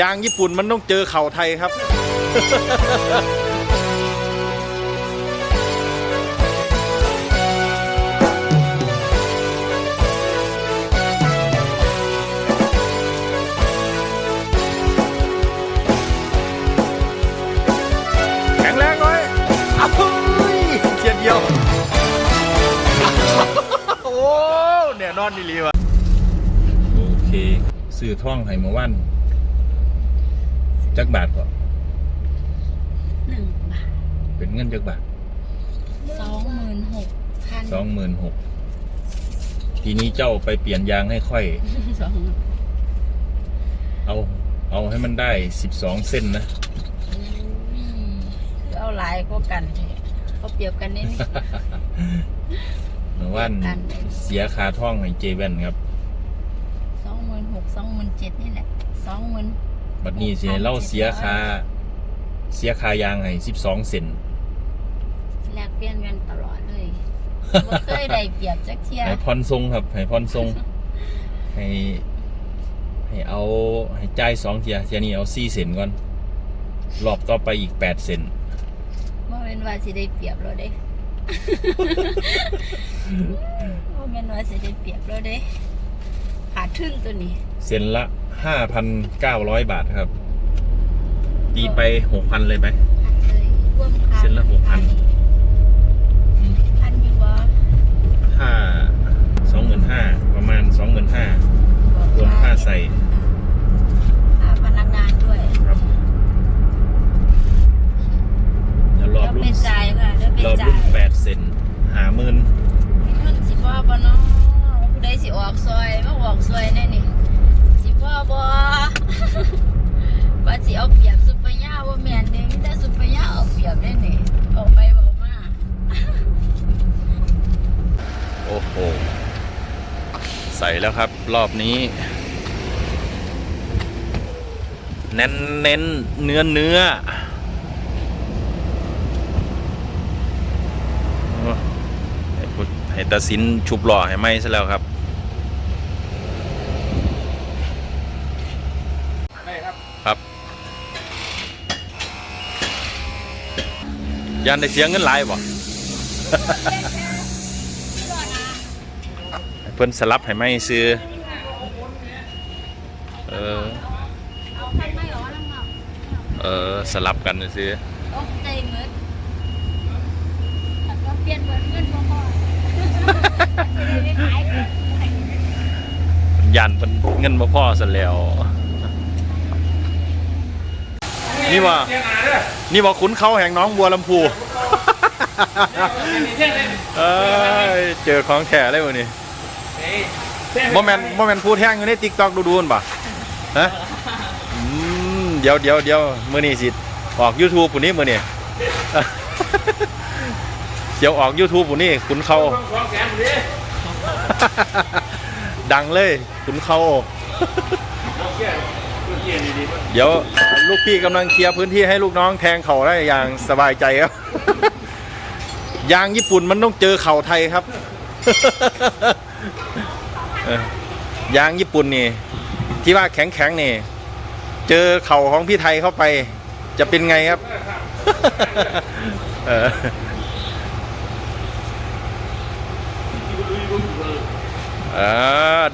ยางญี่ปุ่นมันต้องเจอเข่าไทยครับ แข็งแรงหน่อยอ้าวเฮ้ยเชียดเดียว โอ้เนี่ยนอนนี่ลีวะโอเค ซื้อท่องไห้มาวัน จักบาทก่อนหนึ่งบาทเป็นเงินจักบาทสองหมื่นหกพันสองหมื่นหกทีนี้เจ้าไปเปลี่ยนยางให้ค่อย สองเอา เอาให้มันได้สิบสองเส้นนะเอาหลายก็กันเถอะเขาเปรียบกันนี่นี่เมื่อวันกันเลยเสียคาท่องให้เจแวนครับสองหมื่นหกสองหมื่นเจ็ดนี่แหละสองหมื่น บัดนี้เสียเล่าเสียคาเสียคายางให้สิบสองเซนแลกเปลี่ยนกันตลอดเลยบ่เคยได้เปรียบจักเที่ยให้พรทรงครับให้พรทรงให้ให้เอาให้จ่ายสองเทียเทียนี้เอาสี่เซนก่อนรอบต่อไปอีกแปดเซนว่าเป็นว่าสิได้เปรียบเราเด้ว่าเป็นว่าสิได้เปรียบเราเด้ขาดทึ่นตัวนี้ เซนละ ห้าพันเก้าร้อยบาทครับ ตีไปหกพันเลยไหม พันเลยร่วมค่าเส้นละ6,000อืมพันอยู่บ่ค่าสองหมื่นห้าประมาณสองหมื่นห้ารวมค่าใส่ค่าพนักงานด้วยครับเดี๋ยวรอบแล้วรุ่เป็นนจ่ายค่ะแล้วเป็นรอบจ่ารุ่นย แปดเซนหาหมื่นมันสิบ่บ่เนาะผู้ใดสิออกซอยมาออกซอยแน่นี่สิ บ่บ่ว่าสิเอาเปรียบซุปเปอร์ย่าว่าแม่นเด้มีแต่ซุปเปอร์ย่าเอาเปรียบได้นี่ออกไปบอกมาโอ้โห ใส่แล้วครับรอบนี้ เน้นเน้นเนื้อเนื้อโอ้ให้พุให้ตาสินชุบหล่อให้ไหมซะแล้วครับ ยันได้เสียเงินหลายบ่เพิ่นสลับให้ไม่ซื้อเออเอาคันไม่หรอน้ำเนาะเออสลับกันซื้อตกใจหมดแต่ก็เปลี่ยนเบิดเงินบ่พอสิได้ขายยันเป็นเงินบ่พอซะแล้ว นี่ว่านี่ว่าขุนเขาแห่งน้องบัวลำพูเอ้ยเจอของแท้เลยวันนี้บ่แมนบ่แมนพูดแห้งอยู่ในติ๊กต็อกดูๆนป่ะฮะเดี๋ยวเดี๋ยวเดี๋ยวมือนี้สิออก YouTube ปุ่นนี้มือนี้เดี๋ยวออก YouTube ปุ่นนี้ขุนเขาดังเลยขุนเขา เดี๋ยวลูกพี่กำลังเคลียร์พื้นที่ให้ลูกน้องแทงเข่าได้อย่างสบายใจครับ ยางญี่ปุ่นมันต้องเจอเข่าไทยครับ ยางญี่ปุ่นนี่ ที่ว่าแข็งแข็งนี่ เจอเข่าของพี่ไทยเข้าไป จะเป็นไงครับเออ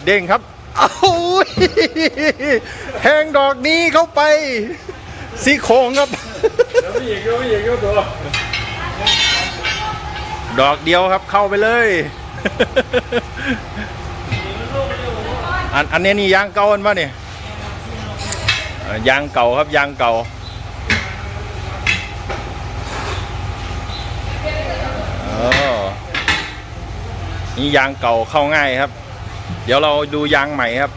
เด้งครับ เอาแทงดอกนี้เข้าไปซี่โครงครับดอกเดียวครับเข้าไปเลย อันอันนี้นี่ยางเก่าอันวะเนี่ยยางเก่าครับยางเก่าเออนี่ยางเก่าเข้าง่ายครับ เดี๋ยวเราดูยางใหม่ครับ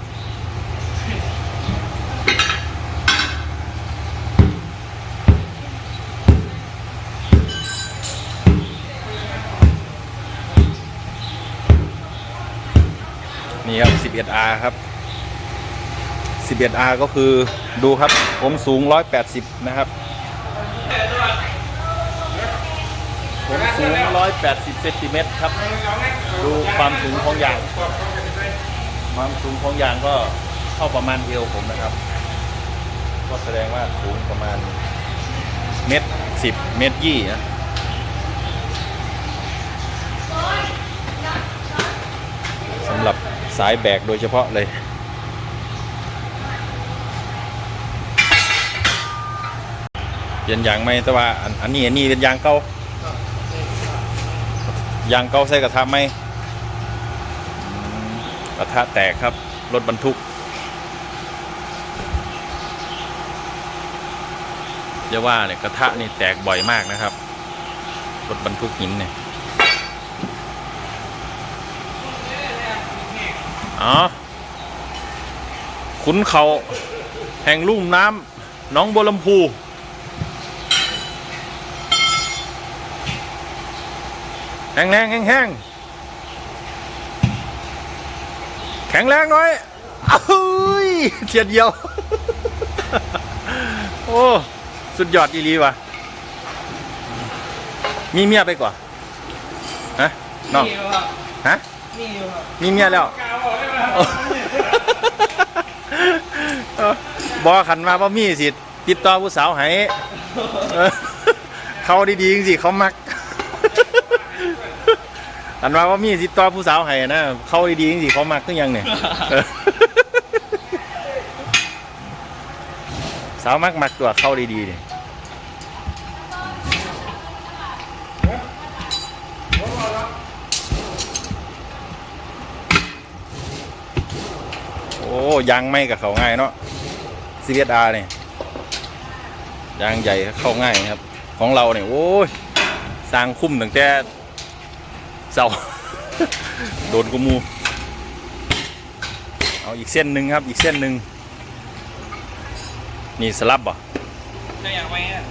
นี่ครับ 11R ครับ 11R ก็คือดูครับ ผมสูง 180 นะครับ ผมสูง 180 เซนติเมตรครับ ดูความสูงของยาง ความสูงของยางก็เข้าประมาณเอวผมนะครับ ก็แสดงว่าสูงประมาณเมตรสิบเมตรยี่นะสำหรับสายแบกโดยเฉพาะเลยเปลี่ยนยางไหมแต่ว่าอันนี้อันนี้เป็นยางเก่ายางเก่าใส่กระทะไหม กระทะแตกครับ รถบรรทุกจะว่าเนี่ยกระทะนี่แตกบ่อยมากนะครับ รถบรรทุกหินเนี่ยอ๋อขุนเขาแห่งลุ่มน้ำหน้องบัวลำพูแรงแรงแห้งแห้งแข็งแรงหน่อยอ้าวยเฉียดเดียว โอ้ สุดยอดอีหลีว่ะ มีเมียไปก่อนฮะน้องมีอยู่ครับฮะมีอยู่ครับมีเมียแล้วกาวบอกได้ไหมเออบอกขันมาว่ามีสิติดต่อผู้สาวให้เออเขาดีๆจริงสิเขามัก อันว่าว่ามีสิติดต่อผู้สาวให้นะ เขาดีๆจริงสิเขามักก็ยังเนี่ยเออสาวมักมักตัวเข้าดีๆเนี่ยโอ้ยังไม่กับเขาง่ายเนาะซีเรียอาเนี่ยยางใหญ่เข้าง่ายครับ ของเราเนี่ยโอ้ยสร้างคุ้มตั้งแต่ เสาโดนกูมู เอาอีกเส้นหนึ่งครับ อีกเส้นหนึ่งนี่สลับบ่จะอยากไปอะ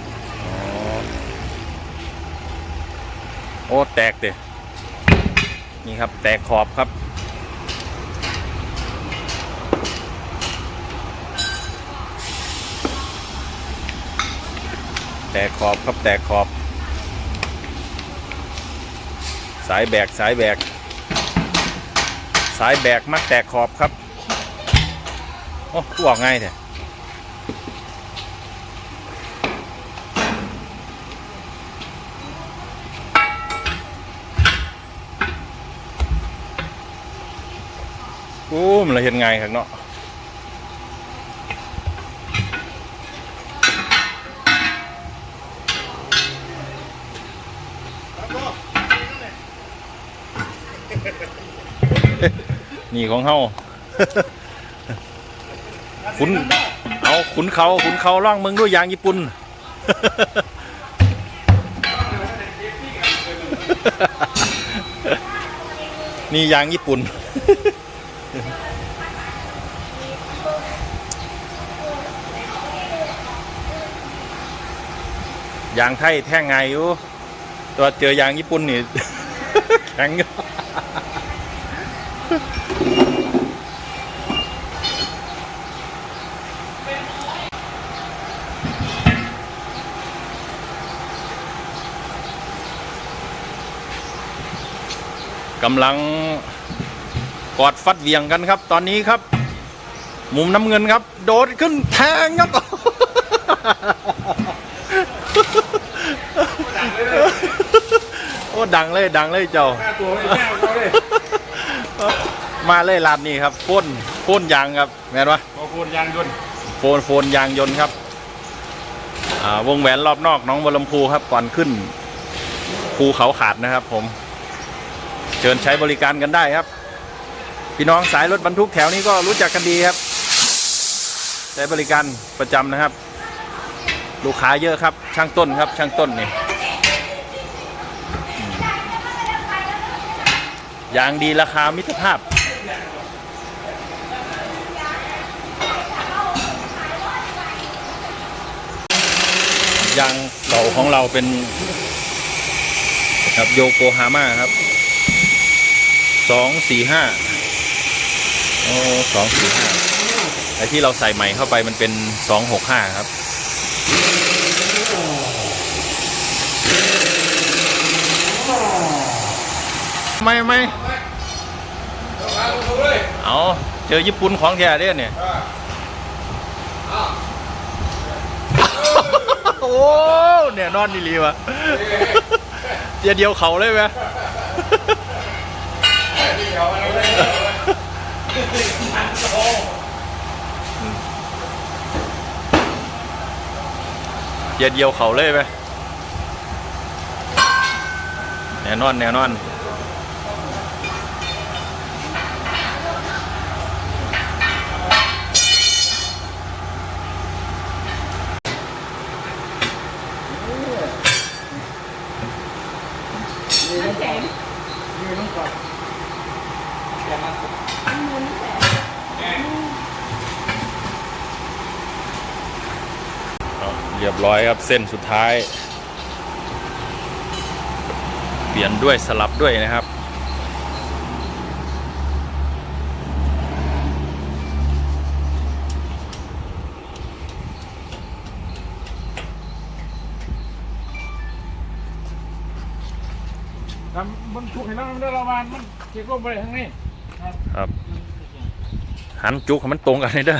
อ๋อโอ้แตกเตะนี่ครับ แตกขอบครับ แตกขอบครับ แตกขอบ สายแบกสายแบก สายแบกมักแตกขอบครับ โอ้กูออกง่ายเถอะโอ้มันละเห็นไงครับเนาะ นี่ของเฮาขุนเอาขุนเขาขุนเขาล่องมึงด้วยยางญี่ปุ่นนี่ยางญี่ปุ่น ยางไทยแท่งไงอยู่ตัวเจอยางญี่ปุ่นนี่แข็งยู กำลังกอดฟัดเหวียงกันครับ ตอนนี้ครับ มุมน้ำเงินครับ โดดขึ้นแทงครับ โอ้ ดังเลยดังเลยเจ้าค่ตัวไม่แก้วเขาเลย มาเลยลาดนี่ครับพ่นพ่นยางครับแม่นวะขอบคุณยางยนต์โฟนโฟนยางยนต์ครับอ่าวงแหวนรอบนอกน้องบัวลำพูครับก่อนขึ้นภูเขาขาดนะครับ ผม เชิญใช้บริการกันได้ครับ พี่น้องสายรถบรรทุกแถวนี้ก็รู้จักกันดีครับใช้บริการประจำนะครับ ลูกค้าเยอะครับ ช่างต้นครับ ช่างต้นนี่อืมยางดีราคามิตรภาพ ยางเก่าของเราเป็นครับโยโกฮาม่าครับสองสี่ห้าโอ้สองสี่ห้าไอที่เราใส่ใหม่เข้าไปมันเป็นสองหกห้าครับไม่ไม่เอาเจอญี่ปุ่นของแท้เด้อเนี่ย โอ้เนี่ยนอนนี่ลีวะเจียเดียวเขาเลยไหมเจียเดียวเขาเลยไหมแน่นอนแน่นอน แสง เอาเรียบร้อยครับเส้นสุดท้าย เปลี่ยนด้วยสลับด้วยนะครับ มันถูกเห็นแล้วมันได้ระวานมันเกี่ยวกับอะไรทั้งนี้ครับหันจุกให้มันตรงกันเลยเด้อ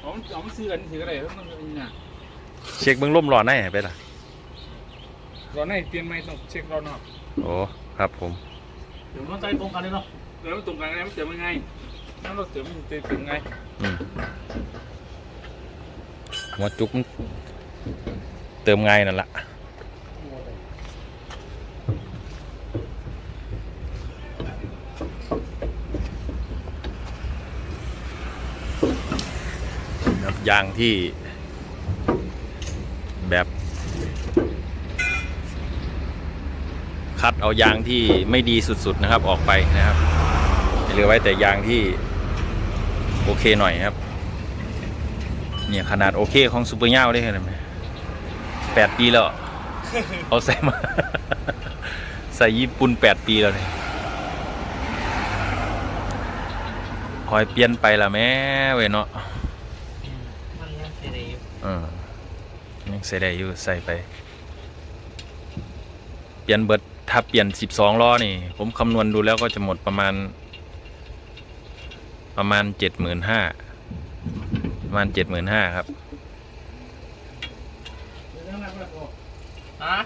เอามันเอามันซื้อกันซื้ออะไรแล้วมันเนี่ยเช็คเบิ้งล่มหลอดได้ไปล่ะเราในเตรียมไม่ต้องเช็คเราเนาะโอ้ครับผมเดี๋ยวมันใจตรงกันเลยเนาะเดี๋ยวมันตรงกันไงมันเจอมันไงนั่นเราเจอมันเจอถึงไงอืมหัวจุกมันเติมไงายนั่นแหละ ยางที่ แบบคัดเอายางที่ไม่ดีสุดๆนะครับออกไปนะครับเหลือไว้แต่ยางที่โอเคหน่อยครับ เนี่ยขนาดโอเคของซูเปอร์เง่าได้ขนาดไหมแปดปีแล้วเอาใส่มา ใส่ญี่ปุ่นแปดปีแล้วเนี่ยคอยเปลี่ยนไปละแม่เว้ยเนาะ มันยังเสียดาย อยู่เออยังใส่ได้อยู่ใส่ไป เปลี่ยนเบิดถ้าเปลี่ยนสิบสองล้อนี่ ผมคำนวณดูแล้วก็จะหมดประมาณ ประมาณเจ็ดหมื่นห้าประมาณเจ็ดหมื่นห้าครับฮะ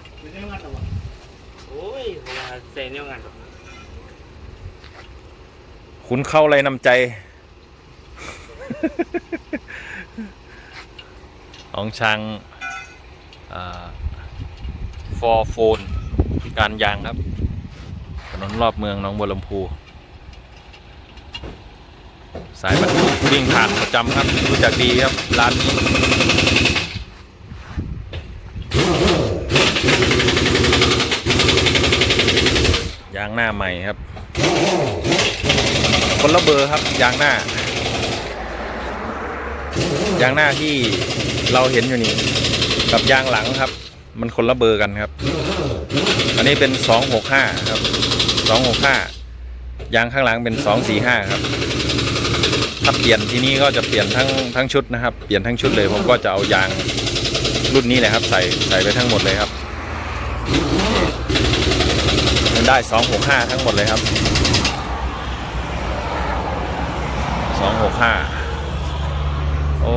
โอ้ยผมว่าเสียเนี่ยงานคุณเข้าอะไรนำใจ ของช่างฟอร์โฟนการยางครับ ถนนรอบเมืองหน้องบัวลำพู สายบรรทุกวิ่งผ่านประจำครับ รู้จักดีครับ ร้านนี้ยางหน้าใหม่ครับ คนละเบอร์ครับยางหน้า ยางหน้าที่เราเห็นอยู่นี่กับยางหลังครับ มันคนละเบอร์กันครับ อันนี้เป็น265ครับ265ยางข้างหลังเป็น245ครับ ถ้าเปลี่ยนที่นี่ก็จะเปลี่ยนทั้งทั้งชุดนะครับ เปลี่ยนทั้งชุดเลยผมก็จะเอายางรุ่นนี้เลยครับ ใส่ใส่ไปทั้งหมดเลยครับมันได้265ทั้งหมดเลยครับสองหกห้า โอ้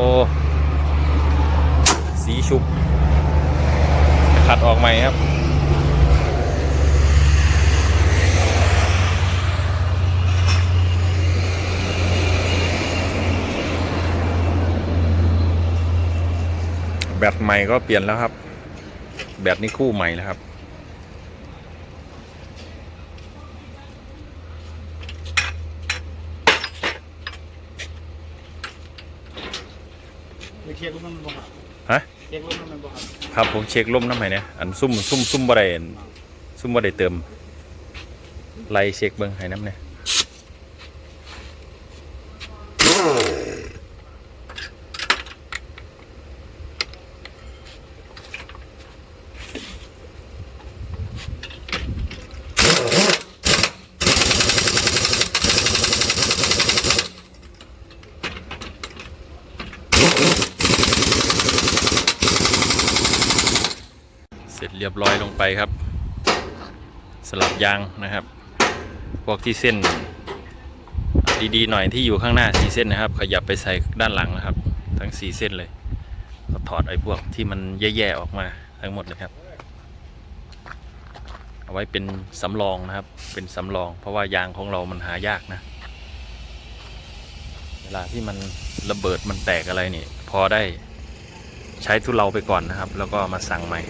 สีชุบ ขัดออกใหม่ครับ แบตใหม่ก็เปลี่ยนแล้วครับ แบตนี่คู่ใหม่แล้วครับ ช็ครูปมันบ่ครับฮะเช็ครูปมันบ่ครับครับผมเช็คล่มน้ำไหนเนี่ยอันซุ่มซุ่มซุ่มบ่ได้อันซุ่มบ่ได้เติมไล่เช็คเบิ้งให้น้ำเนี่ย รียบร้อยลงไปครับ สลับยางนะครับ พวกที่เส้น ดีๆหน่อยที่อยู่ข้างหน้าสีเส้นนะครับ ขยับไปใส่ด้านหลังนะครับ ทั้งสีเส้นเลย ก็ถอดไอ้พวกที่มันแย่ๆออกมาทั้งหมดเลยครับเอาไว้เป็นสำรองนะครับ เป็นสำรอง เพราะว่ายางของเรามันหายากนะ เวลาที่มันระเบิดมันแตกอะไรนี่ พอได้ใช้ทุเลาไปก่อนนะครับ แล้วก็มาสั่งใหม่